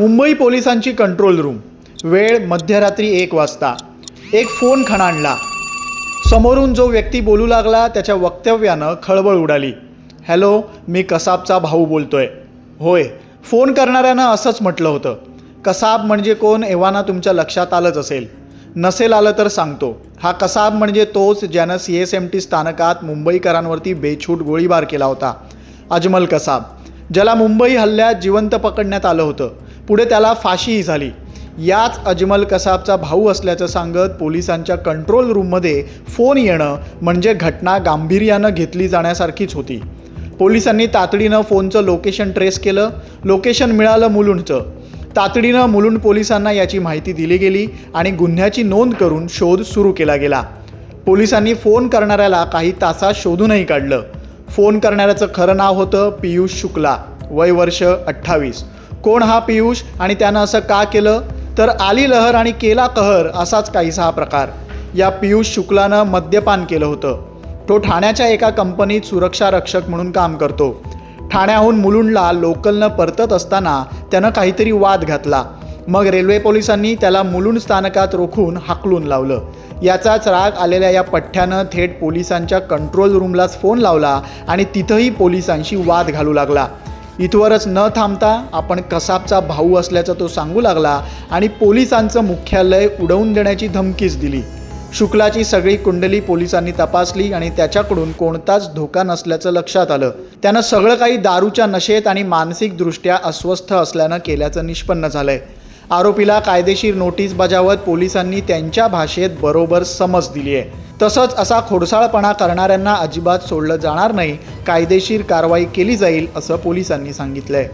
मुंबई पोलिसांची control room वेळ मध्यरात्री एक वाजता. एक फोन खणाणला. समोरून जो व्यक्ती बोलू लागला त्याच्या वक्तव्यानं खळबळ उडाली. हॅलो मी कसाबचा भाऊ बोलतोय. होय. फोन करणाऱ्यानं असंच म्हटलं होतं. कसाब म्हणजे कोण एव्हाना तुमच्या लक्षात आलंच असेल. नसेल आलं तर सांगतो. हा कसाब म्हणजे तोच ज्यानं सी एस एम टी स्थानकात मुंबईकरांवरती बेछूट गोळीबार केला होता. अजमल कसाब ज्याला मुंबई हल्ल्यात जिवंत पकडण्यात आलं होतं. पुढे त्याला फाशीही झाली. याच अजमल कसाबचा भाऊ असल्याचं सांगत पोलिसांच्या कंट्रोल रूममध्ये फोन येणं म्हणजे घटना गांभीर्यानं घेतली जाण्यासारखीच होती. पोलिसांनी तातडीनं फोनचं लोकेशन ट्रेस केलं. लोकेशन मिळालं मुलुंडचं. तातडीनं मुलुंड पोलिसांना याची माहिती दिली गेली आणि गुन्ह्याची नोंद करून शोध सुरू केला गेला. पोलिसांनी फोन करणाऱ्याला काही तासात शोधूनही काढलं. फोन करणाऱ्याचं खरं नाव होतं पियुष शुक्ला. वय वर्ष अठ्ठावीस. कोण हा पियुष आणि त्यानं असं का केलं? तर आली लहर आणि केला कहर असाच काहीसा हा प्रकार. या पियुष शुक्लानं मद्यपान केलं होतं. तो ठाण्याच्या एका कंपनीत सुरक्षा रक्षक म्हणून काम करतो. ठाण्याहून मुलुंडला लोकलनं परतत असताना त्यानं काहीतरी वाद घातला. मग रेल्वे पोलिसांनी त्याला मुलुंड स्थानकात रोखून हाकलून लावलं. याचाच राग आलेल्या या पठ्ठ्यानं थेट पोलिसांच्या कंट्रोल रूमलाच फोन लावला आणि तिथंही पोलिसांशी वाद घालू लागला. इथवरच न थांबता आपण कसाबचा भाऊ असल्याचं तो सांगू लागला आणि पोलिसांचं मुख्यालय उडवून देण्याची धमकीच दिली. शुक्लाची सगळी कुंडली पोलिसांनी तपासली आणि त्याच्याकडून कोणताच धोका नसल्याचं लक्षात आलं. त्यानं सगळं काही दारूच्या नशेत आणि मानसिकदृष्ट्या अस्वस्थ असल्यानं केल्याचं निष्पन्न झालंय. आरोपीला कायदेशीर नोटीस बजावत पोलिसांनी त्यांच्या भाषेत बरोबर समज दिली आहे तसंच असा खोडसाळपणा करणाऱ्यांना अजिबात सोडलं जाणार नाही. कायदेशीर कारवाई केली जाईल असं पोलिसांनी सांगितलंय.